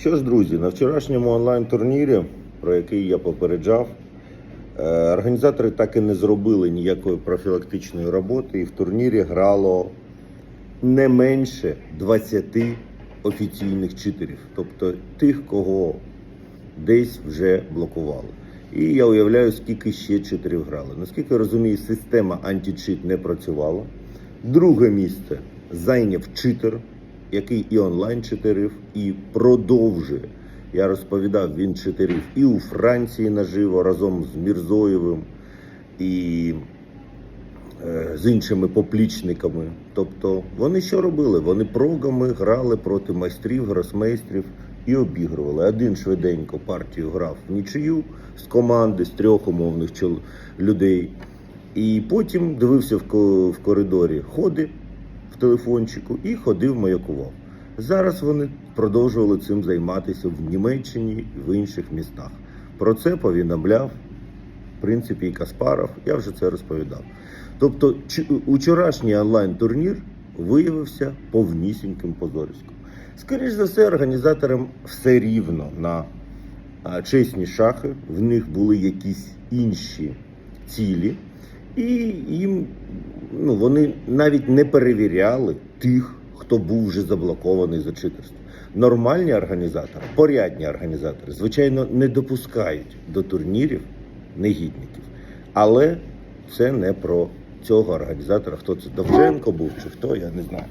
Що ж, друзі, на вчорашньому онлайн-турнірі, про який я попереджав, е, організатори так і не зробили ніякої профілактичної роботи, і в турнірі грало не менше 20 офіційних читерів, тобто тих, кого десь вже блокували. І я уявляю, скільки ще читерів грали. Наскільки я розумію, система античит не працювала. Друге місце зайняв читер, який і онлайн читерив, і продовжує. Я розповідав, він читерів і у Франції наживо разом з Мірзоєвим, і е, з іншими поплічниками. Тобто вони що робили? Вони прогами грали проти майстрів, гросмейстрів і обігрували. Один швиденько партію грав в нічию з команди, з трьох умовних людей. І потім дивився в коридорі ходи телефончику і ходив маякував. Зараз вони продовжували цим займатися в Німеччині і в інших містах. Про це повідомляв в принципі, і Каспаров, я вже це розповідав. Тобто, учорашній онлайн-турнір виявився повнісіньким позориськом. Скоріше за все, організаторам все рівно на чесні шахи, в них були якісь інші цілі, і їм ну, вони навіть не перевіряли тих, хто був вже заблокований за читерство. Нормальні організатори, порядні організатори, звичайно, не допускають до турнірів негідників. Але це не про цього організатора. Хто це Довженко був чи хто, я не знаю.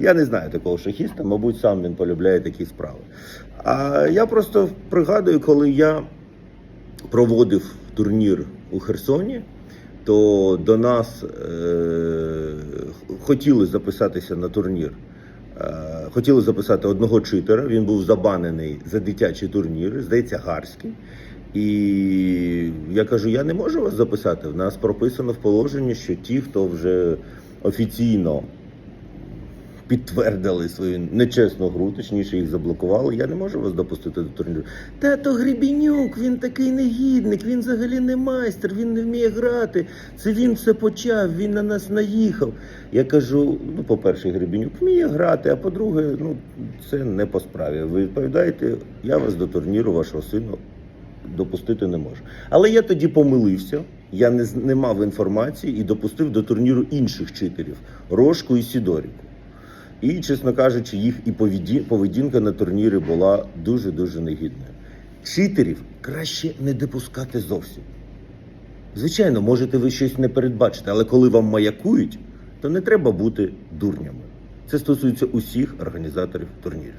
Я не знаю такого шахіста, мабуть, сам він полюбляє такі справи. А я просто пригадую, коли я проводив турнір у Херсоні, то до нас е- хотіли записатися на турнір. Е, Хотіли записати одного читера. Він був забанений за дитячі турніри, здається, Гарський. І я кажу: я не можу вас записати. В нас прописано в положенні, що ті, хто вже офіційно підтвердили свою нечесну гру, точніше їх заблокували. Я не можу вас допустити до турніру. Тато Гребінюк, він такий негідник, він взагалі не майстер, він не вміє грати. Це він все почав, він на нас наїхав. Я кажу: ну, по-перше, Гребінюк вміє грати, а по-друге, ну це не по справі. Ви відповідаєте, я вас до турніру вашого сина допустити не можу. Але я тоді помилився. Я не, не мав інформації і допустив до турніру інших читерів Рожку і Сідоріку. І, чесно кажучи, їх і поведінка на турнірі була дуже-дуже негідною. Читерів краще не допускати зовсім. Звичайно, можете ви щось не передбачити, але коли вам маякують, то не треба бути дурнями. Це стосується усіх організаторів турнірів.